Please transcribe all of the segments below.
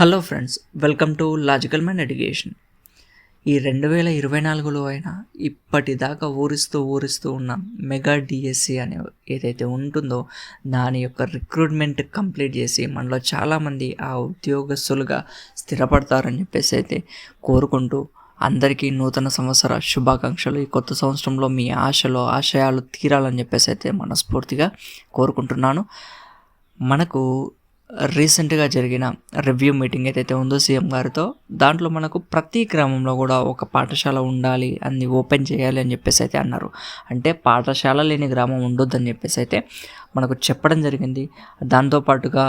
Hello friends welcome to logical mind education. ఈ రెండు వేల ఇరవై నాలుగులో అయినా ఇప్పటిదాకా ఊరిస్తూ ఊరిస్తూ ఉన్న మెగా డిఎస్సి అనే ఏదైతే ఉంటుందో దాని యొక్క రిక్రూట్మెంట్ కంప్లీట్ చేసి మనలో చాలామంది ఆ ఉద్యోగస్తులుగా స్థిరపడతారని చెప్పేసి అయితే కోరుకుంటూ అందరికీ నూతన సంవత్సర శుభాకాంక్షలు. ఈ కొత్త సంవత్సరంలో మీ ఆశలు ఆశయాలు తీరాలని చెప్పేసి అయితే మనస్ఫూర్తిగా కోరుకుంటున్నాను. మనకు రీసెంట్గా జరిగిన రివ్యూ మీటింగ్ ఏదైతే ఉందో సీఎం గారితో దాంట్లో మనకు ప్రతి గ్రామంలో కూడా ఒక పాఠశాల ఉండాలి అని ఓపెన్ చేయాలి అని చెప్పేసి అయితే అన్నారు. అంటే పాఠశాల లేని గ్రామం ఉండొద్దని చెప్పేసి అయితే మనకు చెప్పడం జరిగింది. దాంతోపాటుగా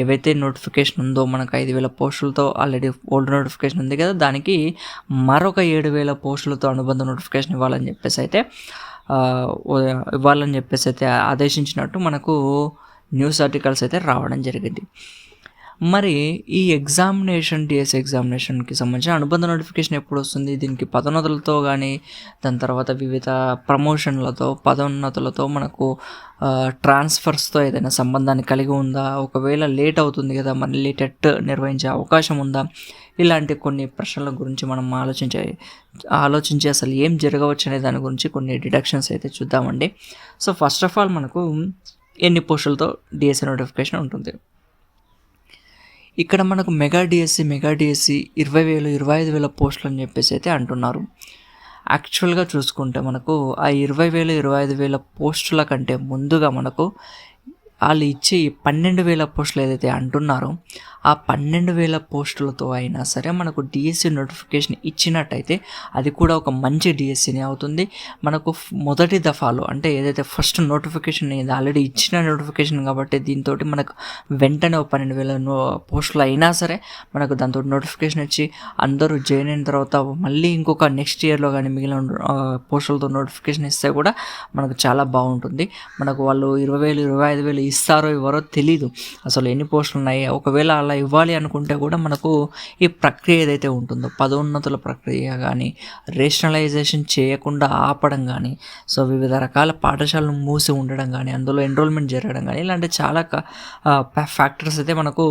ఏవైతే నోటిఫికేషన్ ఉందో మనకు ఐదు వేల పోస్టులతో ఆల్రెడీ ఓల్డ్ నోటిఫికేషన్ ఉంది కదా దానికి మరొక ఏడు వేల పోస్టులతో అనుబంధ నోటిఫికేషన్ ఇవ్వాలని చెప్పేసి అయితే ఇవ్వాలని చెప్పేసి అయితే ఆదేశించినట్టు మనకు న్యూస్ ఆర్టికల్స్ అయితే రావడం జరిగింది. మరి ఈ ఎగ్జామినేషన్ డిఎస్ ఎగ్జామినేషన్కి సంబంధించిన అనుబంధ నోటిఫికేషన్ ఎప్పుడు వస్తుంది? దీనికి పదోన్నతులతో కానీ దాని తర్వాత వివిధ ప్రమోషన్లతో పదోన్నతులతో మనకు ట్రాన్స్ఫర్స్తో ఏదైనా సంబంధాన్ని కలిగి ఉందా? ఒకవేళ లేట్ అవుతుంది కదా మరి లేటెట్ నిర్వహించే అవకాశం ఉందా? ఇలాంటి కొన్ని ప్రశ్నల గురించి మనం ఆలోచించే ఆలోచించి అసలు ఏం జరగవచ్చు అనే దాని గురించి కొన్ని డిడక్షన్స్ అయితే చూద్దామండి. సో ఫస్ట్ ఆఫ్ ఆల్ మనకు ఎన్ని పోస్టులతో డిఎస్సి నోటిఫికేషన్ ఉంటుంది. ఇక్కడ మనకు మెగా డిఎస్సి మెగా డిఎస్సి ఇరవై వేలు ఇరవై ఐదు వేల పోస్టులు అని చెప్పేసి అయితే అంటున్నారు. యాక్చువల్గా చూసుకుంటే మనకు ఆ ఇరవై వేల ఇరవై ఐదు వేల పోస్టుల కంటే ముందుగా మనకు వాళ్ళు ఇచ్చే ఈ పన్నెండు వేల పోస్టులు ఏదైతే అంటున్నారో ఆ పన్నెండు వేల పోస్టులతో అయినా సరే మనకు డిఎస్సి నోటిఫికేషన్ ఇచ్చినట్టయితే అది కూడా ఒక మంచి డిఎస్సిని అవుతుంది. మనకు మొదటి దఫాలో అంటే ఏదైతే ఫస్ట్ నోటిఫికేషన్ ఇది ఆల్రెడీ ఇచ్చిన నోటిఫికేషన్ కాబట్టి దీంతో మనకు వెంటనే ఒక పన్నెండు వేల నో పోస్టులు అయినా సరే మనకు దాంతో నోటిఫికేషన్ ఇచ్చి అందరూ జాయిన్ అయిన తర్వాత మళ్ళీ ఇంకొక నెక్స్ట్ ఇయర్లో కానీ మిగిలిన పోస్టులతో నోటిఫికేషన్ ఇస్తే కూడా మనకు చాలా బాగుంటుంది. మనకు వాళ్ళు ఇరవై వేలు ఇరవై ఐదు వేలు ఇస్తారో ఇవ్వరో తెలీదు. అసలు ఎన్ని పోస్టులు ఉన్నాయి ఒకవేళ అలా ఇవ్వాలి అనుకుంటే కూడా మనకు ఈ ప్రక్రియ ఏదైతే ఉంటుందో పదోన్నతుల ప్రక్రియ కానీ రేషనలైజేషన్ చేయకుండా ఆపడం కానీ సో వివిధ రకాల పాఠశాలను మూసి ఉండడం కానీ అందులో ఎన్రోల్మెంట్ జరగడం కానీ ఇలాంటి చాలా ఫ్యాక్టర్స్ అయితే మనకు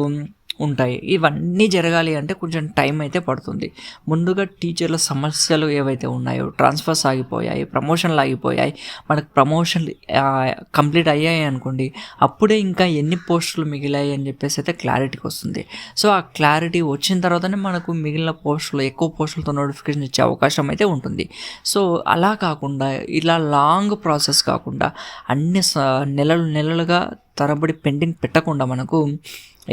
ఉంటాయి. ఇవన్నీ జరగాలి అంటే కొంచెం టైం అయితే పడుతుంది. ముందుగా టీచర్ల సమస్యలు ఏవైతే ఉన్నాయో ట్రాన్స్ఫర్స్ ఆగిపోయాయి ప్రమోషన్లు ఆగిపోయాయి మనకు ప్రమోషన్లు కంప్లీట్ అయ్యాయి అనుకోండి అప్పుడే ఇంకా ఎన్ని పోస్టులు మిగిలాయి అని చెప్పేసి అయితే క్లారిటీకి వస్తుంది. సో ఆ క్లారిటీ వచ్చిన తర్వాతనే మనకు మిగిలిన పోస్టులు ఎక్కువ పోస్టులతో నోటిఫికేషన్ ఇచ్చే అవకాశం అయితే ఉంటుంది. సో అలా కాకుండా ఇలా లాంగ్ ప్రాసెస్ కాకుండా అన్ని స- నెలలు నెలలుగా తరబడి పెండింగ్ పెట్టకుండా మనకు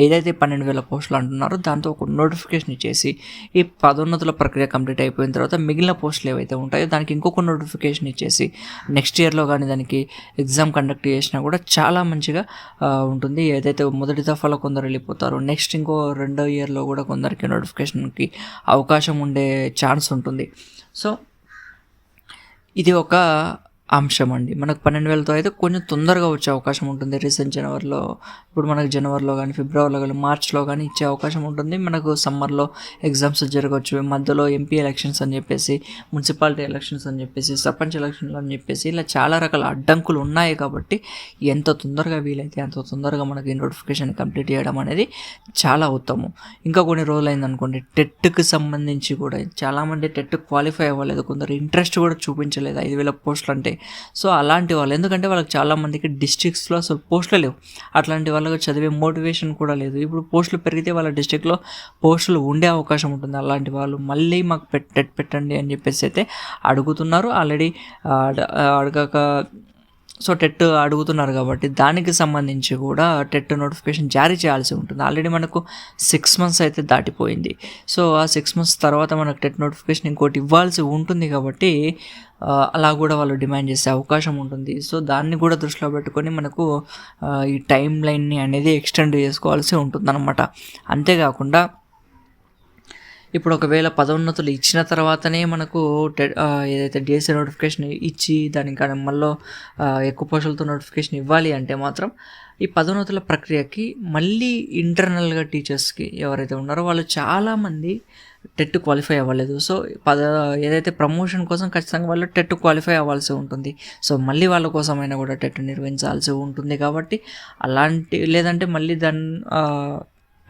ఏదైతే పన్నెండు వేల పోస్టులు అంటున్నారో దాంతో ఒక నోటిఫికేషన్ ఇచ్చేసి ఈ పదోన్నతుల ప్రక్రియ కంప్లీట్ అయిపోయిన తర్వాత మిగిలిన పోస్టులు ఏవైతే ఉంటాయో దానికి ఇంకొక నోటిఫికేషన్ ఇచ్చేసి నెక్స్ట్ ఇయర్లో కానీ దానికి ఎగ్జామ్ కండక్ట్ చేసినా కూడా చాలా మంచిగా ఉంటుంది. ఏదైతే మొదటి దఫాలో కొందరు వెళ్ళిపోతారో నెక్స్ట్ ఇంకో రెండో ఇయర్లో కూడా కొందరికి నోటిఫికేషన్కి అవకాశం ఉండే ఛాన్స్ ఉంటుంది. సో ఇది ఒక అంశం అండి. మనకు పన్నెండు వేలతో అయితే కొంచెం తొందరగా వచ్చే అవకాశం ఉంటుంది. రీసెంట్ జనవరిలో ఇప్పుడు మనకు జనవరిలో కానీ ఫిబ్రవరిలో కానీ మార్చ్లో కానీ ఇచ్చే అవకాశం ఉంటుంది. మనకు సమ్మర్లో ఎగ్జామ్స్ జరగవచ్చు మధ్యలో ఎంపీ ఎలక్షన్స్ అని చెప్పేసి మున్సిపాలిటీ ఎలక్షన్స్ అని చెప్పేసి సర్పంచ్ ఎలక్షన్లు అని చెప్పేసి ఇలా చాలా రకాల అడ్డంకులు ఉన్నాయి కాబట్టి ఎంత తొందరగా వీలైతే అంత తొందరగా మనకి నోటిఫికేషన్ కంప్లీట్ చేయడం అనేది చాలా ఉత్తమం. ఇంకా కొన్ని రోజులు అయిందనుకోండి టెట్కి సంబంధించి కూడా చాలామంది టెట్ క్వాలిఫై అవ్వలేదు. కొందరు ఇంట్రెస్ట్ కూడా చూపించలేదు. ఐదు వేల పోస్టులు అంటే సో అలాంటి వాళ్ళు. ఎందుకంటే వాళ్ళకి చాలామందికి డిస్ట్రిక్ట్స్లో అసలు పోస్టులు లేవు. అట్లాంటి వాళ్ళకి చదివే మోటివేషన్ కూడా లేదు. ఇప్పుడు పోస్టులు పెరిగితే వాళ్ళ డిస్ట్రిక్ట్లో పోస్టులు ఉండే అవకాశం ఉంటుంది. అలాంటి వాళ్ళు మళ్ళీ మాకు పెట్ టెట్ పెట్టండి అని చెప్పేసి అయితే అడుగుతున్నారు. ఆల్రెడీ అడగక సో టెట్ అడుగుతున్నారు కాబట్టి దానికి సంబంధించి కూడా టెట్ నోటిఫికేషన్ జారీ చేయాల్సి ఉంటుంది. ఆల్రెడీ మనకు సిక్స్ మంత్స్ అయితే దాటిపోయింది. సో ఆ సిక్స్ మంత్స్ తర్వాత మనకు టెట్ నోటిఫికేషన్ ఇంకోటి ఇవ్వాల్సి ఉంటుంది కాబట్టి అలా కూడా వాళ్ళు డిమాండ్ చేసే అవకాశం ఉంటుంది. సో దాన్ని కూడా దృష్టిలో పెట్టుకొని మనకు ఈ టైం లైన్ని అనేది ఎక్స్టెండ్ చేసుకోవాల్సి ఉంటుంది అనమాట అంతేకాకుండా ఇప్పుడు ఒకవేళ పదోన్నతులు ఇచ్చిన తర్వాతనే మనకు ఏదైతే డిఎస్సీ నోటిఫికేషన్ ఇచ్చి దానికి మళ్ళీ ఎక్కువ పోస్టులతో నోటిఫికేషన్ ఇవ్వాలి అంటే మాత్రం ఈ పదోన్నతుల ప్రక్రియకి మళ్ళీ ఇంటర్నల్గా టీచర్స్కి ఎవరైతే ఉన్నారో వాళ్ళు చాలామంది టెట్ క్వాలిఫై అవ్వలేదు. సో పద ఏదైతే ప్రమోషన్ కోసం ఖచ్చితంగా వాళ్ళు టెట్ క్వాలిఫై అవ్వాల్సి ఉంటుంది. సో మళ్ళీ వాళ్ళ కోసమైనా కూడా టెట్ నిర్వహించాల్సి ఉంటుంది కాబట్టి అలాంటి లేదంటే మళ్ళీ దాన్ని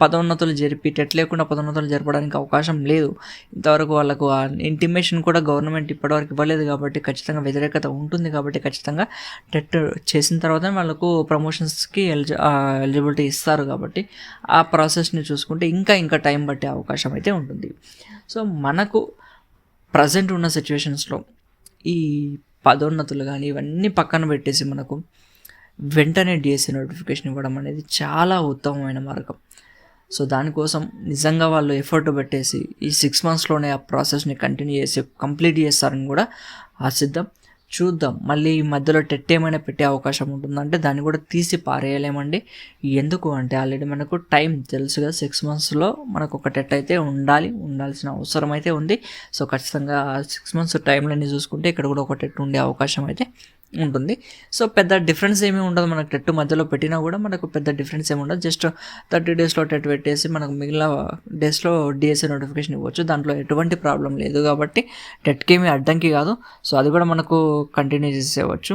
పదోన్నతులు జరిపి టెట్ లేకుండా పదోన్నతులు జరపడానికి అవకాశం లేదు. ఇంతవరకు వాళ్ళకు ఆ ఇంటిమేషన్ కూడా గవర్నమెంట్ ఇప్పటివరకు ఇవ్వలేదు కాబట్టి ఖచ్చితంగా వ్యతిరేకత ఉంటుంది కాబట్టి ఖచ్చితంగా టెట్ చేసిన తర్వాత వాళ్ళకు ప్రమోషన్స్కి ఎలిజి ఎలిజిబిలిటీ ఇస్తారు కాబట్టి ఆ ప్రాసెస్ని చూసుకుంటే ఇంకా ఇంకా టైం పట్టే అవకాశం అయితే ఉంటుంది. సో మనకు ప్రజెంట్ ఉన్న సిచ్యువేషన్స్లో ఈ పదోన్నతులు కానీ ఇవన్నీ పక్కన పెట్టేసి మనకు వెంటనే డిఎస్సి నోటిఫికేషన్ ఇవ్వడం అనేది చాలా ఉత్తమమైన మార్గం. సో దానికోసం నిజంగా వాళ్ళు ఎఫర్ట్ పెట్టేసి ఈ సిక్స్ మంత్స్లోనే ఆ ప్రాసెస్ని కంటిన్యూ చేసి కంప్లీట్ చేస్తారని కూడా ఆశిద్దాం. చూద్దాం. మళ్ళీ ఈ మధ్యలో టెట్ ఏమైనా పెట్టే అవకాశం ఉంటుందంటే దాన్ని కూడా తీసి పారేయలేమండి. ఎందుకు అంటే ఆల్రెడీ మనకు టైం తెలుసుగా సిక్స్ మంత్స్లో మనకు ఒక టెట్ అయితే ఉండాలి ఉండాల్సిన అవసరం అయితే ఉంది. సో ఖచ్చితంగా సిక్స్ మంత్స్ టైంలన్నీ చూసుకుంటే ఇక్కడ కూడా ఒక టెట్ ఉండే అవకాశం అయితే ఉంటుంది. సో పెద్ద డిఫరెన్స్ ఏమీ ఉండదు. మనకు టెట్ మధ్యలో పెట్టినా కూడా మనకు పెద్ద డిఫరెన్స్ ఏమి ఉండదు. జస్ట్ థర్టీ డేస్లో టెట్ పెట్టేసి మనకు మిగిలిన డేస్లో డిఎస్ఏ నోటిఫికేషన్ ఇవ్వచ్చు. దాంట్లో ఎటువంటి ప్రాబ్లం లేదు కాబట్టి టెట్కి ఏమీ అడ్డంకి కాదు. సో అది కూడా మనకు కంటిన్యూ చేసేవచ్చు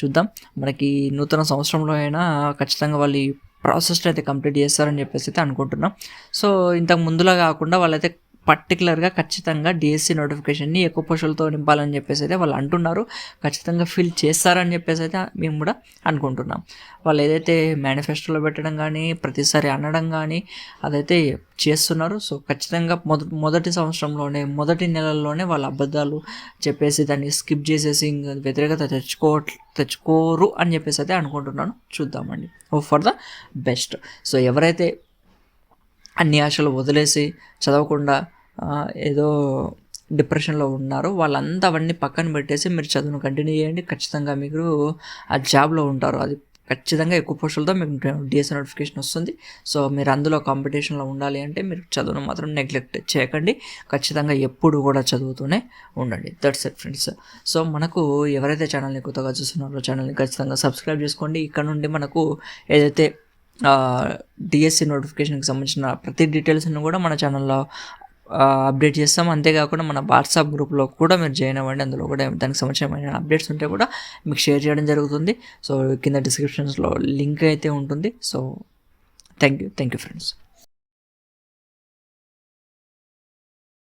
చూద్దాం. మనకి నూతన సంవత్సరంలో అయినా ఖచ్చితంగా వాళ్ళు ఈ ప్రాసెస్ని అయితే కంప్లీట్ చేస్తారని చెప్పేసి అయితే అనుకుంటున్నాం. సో ఇంతకు ముందులా కాకుండా వాళ్ళైతే పర్టికులర్గా ఖచ్చితంగా డిఎస్సి నోటిఫికేషన్ని ఎక్కువ పోషలతో నింపాలని చెప్పేసి అయితే వాళ్ళు అంటున్నారు. ఖచ్చితంగా ఫిల్ చేస్తారని చెప్పేసి అయితే మేము కూడా అనుకుంటున్నాం. వాళ్ళు ఏదైతే మేనిఫెస్టోలో పెట్టడం కానీ ప్రతిసారి అనడం కానీ అదైతే చేస్తున్నారు. సో ఖచ్చితంగా మొద మొదటి సంవత్సరంలోనే మొదటి నెలల్లోనే వాళ్ళ అబద్ధాలు చెప్పేసి దాన్ని స్కిప్ చేసేసి వ్యతిరేకత తెచ్చుకో తెచ్చుకోరు అని చెప్పేసి అయితే అనుకుంటున్నాను. చూద్దామండి. ఓ ఫర్ ద బెస్ట్. సో ఎవరైతే అన్ని ఆశలు వదిలేసి చదవకుండా ఏదో డిప్రెషన్లో ఉన్నారు. వాళ్ళంతా అవన్నీ పక్కన పెట్టేసి మీరు చదువును కంటిన్యూ చేయండి. ఖచ్చితంగా మీరు ఆ జాబ్లో ఉంటారు. అది ఖచ్చితంగా ఎక్కువ పోస్టులతో మీకు డిఎస్ నోటిఫికేషన్ వస్తుంది. సో మీరు అందులో కాంపిటీషన్లో ఉండాలి అంటే మీరు చదువును మాత్రం నెగ్లెక్ట్ చేయకండి. ఖచ్చితంగా ఎప్పుడు కూడా చదువుతూనే ఉండండి. దట్స్ ఇట్ ఫ్రెండ్స్ సో మనకు ఎవరైతే ఛానల్ని కొత్తగా చూస్తున్నారో ఛానల్ని ఖచ్చితంగా సబ్స్క్రైబ్ చేసుకోండి. ఇక్కడ నుండి మనకు ఏదైతే డిఎస్సి నోటిఫికేషన్కి సంబంధించిన ప్రతి డీటెయిల్స్ని కూడా మన ఛానల్లో అప్డేట్ చేస్తాం. అంతేకాకుండా మన వాట్సాప్ గ్రూప్లో కూడా మీరు జాయిన్ అవ్వండి. అందులో కూడా దానికి సంబంధించిన అప్డేట్స్ ఉంటే కూడా మీకు షేర్ చేయడం జరుగుతుంది. సో కింద డిస్క్రిప్షన్స్లో లింక్ అయితే ఉంటుంది. So thank you thank you friends